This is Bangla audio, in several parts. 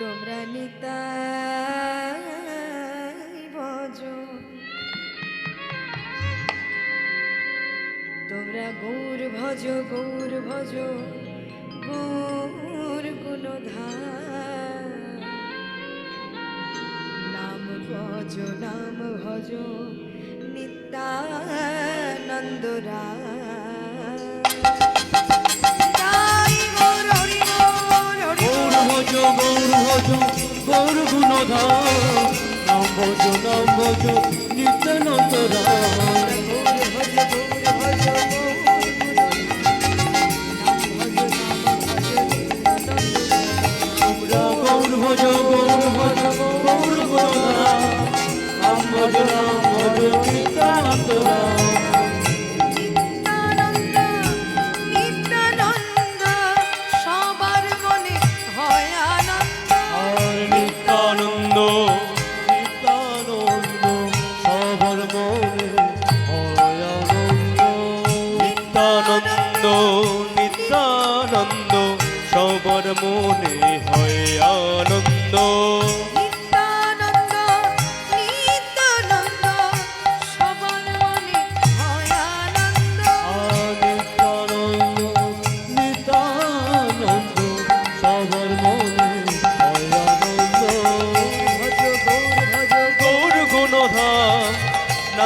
তোমরা নিতাই বজো। তোমরা গৌর ভজ গৌর ভজ গৌর গুণধার। নাম ভজ নাম ভজ, নিত্যানন্দ রায়। গৌর ভজ গৌর নম্বজো গৌর গুণধর নম্বজো নম্বজো নিত্য নতরা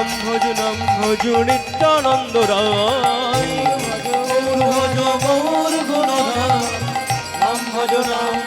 ভজনম ভজনম ভজ নিত্যানন্দ রায় ভজ গৌর গুণ ভজনম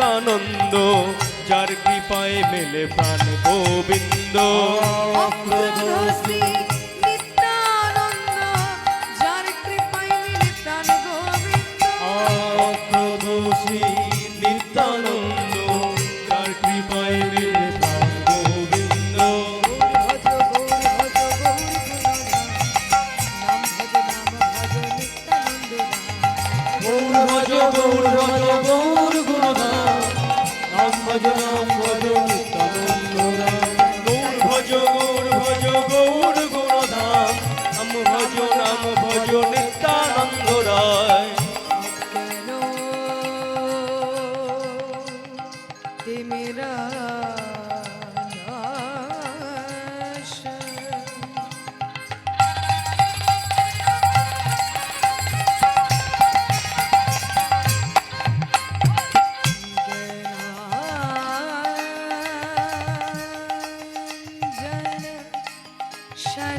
নিত্যানন্দ যার কৃপায় মেলে প্রাণ গোবিন্দ। ভজন তনন্দরা ভজন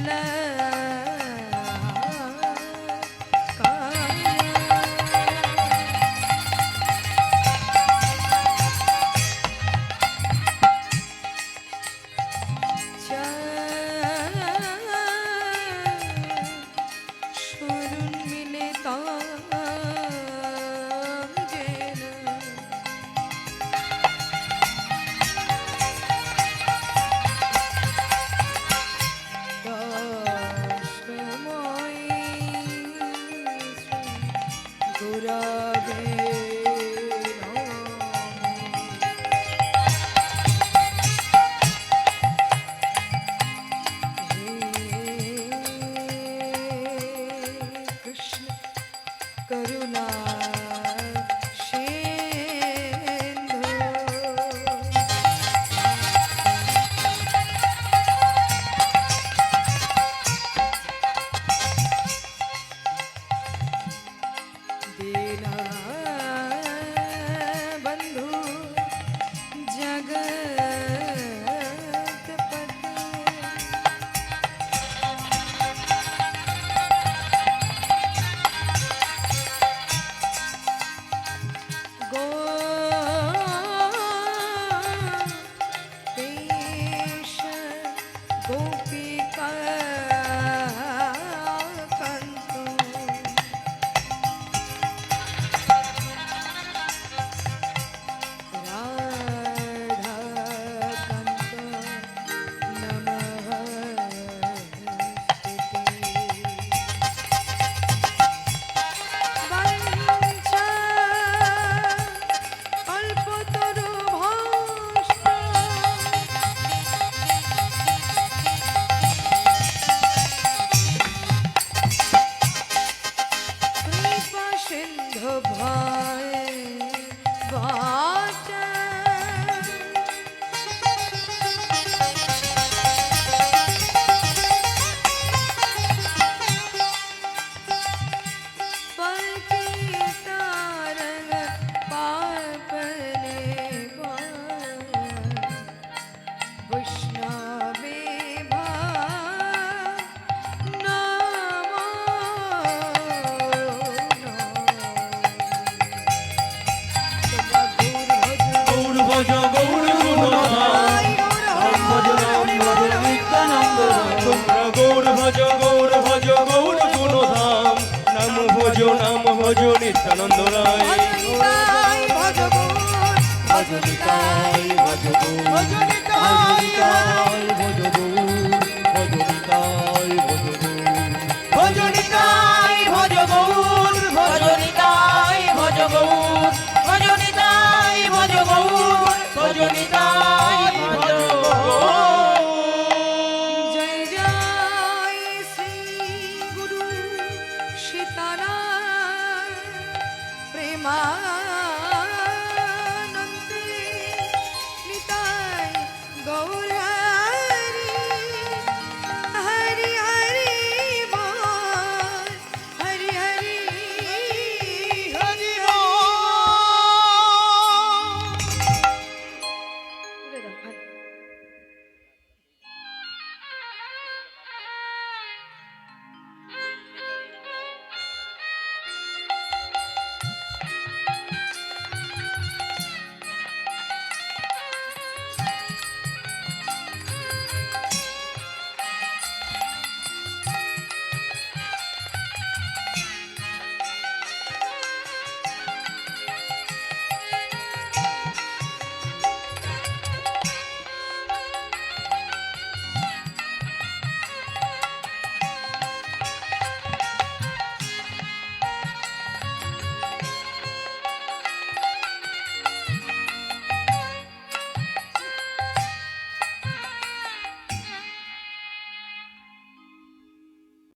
了。নিত্যানন্দ রায় ভজনিতাই ভজগোর ভজনিতাই ভজ গৌর ভজনিতাই ভজ গৌর ভজনিতাই